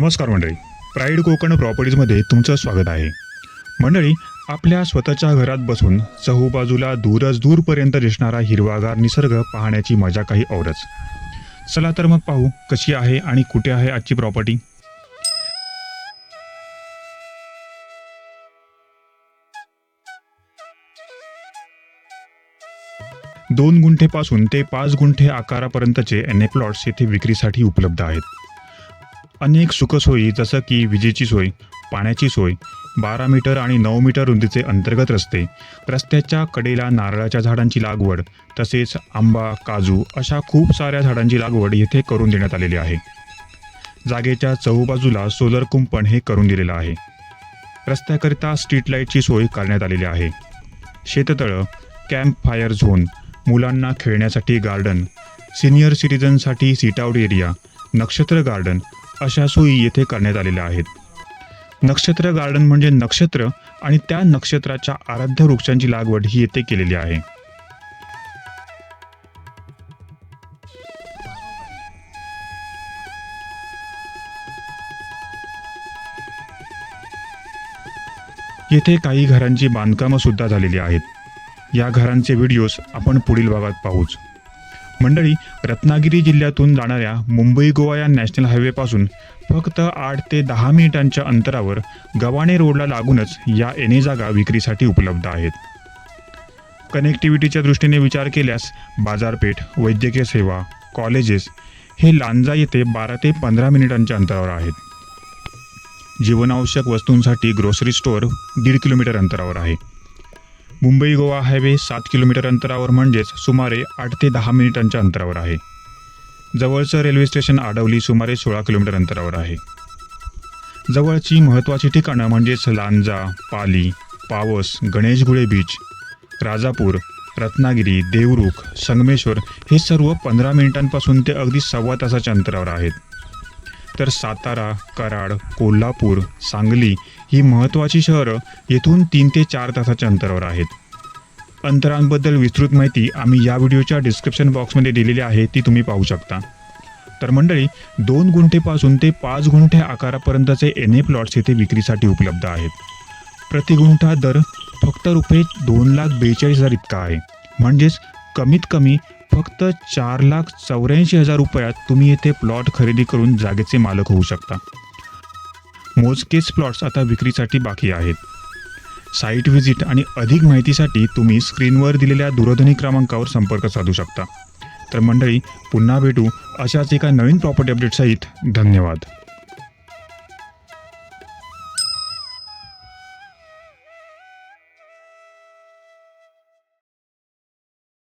नमस्कार मंडळी. प्राईड कोकण प्रॉपर्टीजमध्ये तुमचं स्वागत आहे. मंडळी आपल्या स्वतःच्या घरात बसून चहूबाजूला दूरच दूरपर्यंत दिसणारा हिरवागार निसर्ग पाहण्याची मजा काही औरच. चला तर मग पाहू कशी आहे आणि कुठे आहे आजची प्रॉपर्टी दोन गुंठेपासून ते पाच गुंठे आकारापर्यंतचे एन ए प्लॉट्स येथे विक्रीसाठी उपलब्ध आहेत. अनेक सुखसोयी जसं की विजेची सोय पाण्याची सोय बारा मीटर आणि नऊ मीटर रुंदीचे अंतर्गत रस्ते रस्त्याच्या कडेला नारळाच्या झाडांची लागवड तसेच आंबा काजू अशा खूप साऱ्या झाडांची लागवड येथे करून देण्यात आलेली आहे. जागेच्या चहूबाजूला सोलर कुंपण हे करून दिलेलं आहे. रस्त्याकरिता स्ट्रीट लाईटची सोय करण्यात आलेली आहे. शेततळं कॅम्प फायर झोन मुलांना खेळण्यासाठी गार्डन सिनियर सिटीजनसाठी सीटआउट एरिया नक्षत्र गार्डन अशा सोयी येथे करण्यात आलेल्या आहेत. नक्षत्र गार्डन म्हणजे नक्षत्र आणि त्या नक्षत्राच्या आराध्य वृक्षांची लागवड ही येथे केलेली आहे. येथे काही घरांची बांधकामं सुद्धा झालेली आहेत. या घरांचे व्हिडिओज आपण पुढील भागात पाहूच. मंडळी रत्नागिरी जिल्ह्यातून जाणाऱ्या मुंबई गोवा या नॅशनल हायवेपासून फक्त आठ ते दहा मिनिटांच्या अंतरावर गव्हाणे रोडला लागूनच या एने जागा विक्रीसाठी उपलब्ध आहेत. कनेक्टिव्हिटीच्या दृष्टीने विचार केल्यास बाजारपेठ वैद्यकीय सेवा कॉलेजेस हे लांजा येथे बारा ते पंधरा मिनिटांच्या अंतरावर आहेत. जीवनावश्यक वस्तूंसाठी ग्रोसरी स्टोअर दीड किलोमीटर अंतरावर आहे. मुंबई गोवा हायवे सात किलोमीटर अंतरावर म्हणजेच सुमारे आठ ते दहा मिनिटांच्या अंतरावर आहे. जवळचं रेल्वे स्टेशन आडवली सुमारे सोळा किलोमीटर अंतरावर आहे. जवळची महत्त्वाची ठिकाणं म्हणजेच लांजा पाली पावस गणेशगुळे बीच राजापूर रत्नागिरी देवरुख संगमेश्वर हे सर्व पंधरा मिनिटांपासून ते अगदी सव्वा तासाच्या अंतरावर आहेत. तर सातारा कराड कोल्हापूर सांगली ही महत्त्वाची शहरं येथून तीन ते चार तासाच्या अंतरावर आहेत. अंतरांबद्दल विस्तृत माहिती आम्ही या व्हिडिओच्या डिस्क्रिप्शन बॉक्समध्ये दिलेली आहे ती तुम्ही पाहू शकता. तर मंडळी दोन गुंठेपासून ते पाच गुंठे आकारापर्यंतचे एन ए प्लॉट्स येथे विक्रीसाठी उपलब्ध आहेत. प्रति गुंठा दर फक्त रुपये दोन लाख बेचाळीस हजार इतका आहे. म्हणजेच कमीत कमी फक्त चार लाख चौऱ्याऐंशी हजार रुपयात तुम्ही येथे प्लॉट खरेदी करून जागेचे मालक होऊ शकता. मोजकेच प्लॉट्स आता विक्रीसाठी बाकी आहेत. साईट व्हिजिट आणि अधिक माहितीसाठी तुम्ही स्क्रीनवर दिलेल्या दूरध्वनी क्रमांकावर संपर्क साधू शकता. तर मंडळी पुन्हा भेटू अशाच एका नवीन प्रॉपर्टी अपडेटसहित धन्यवाद.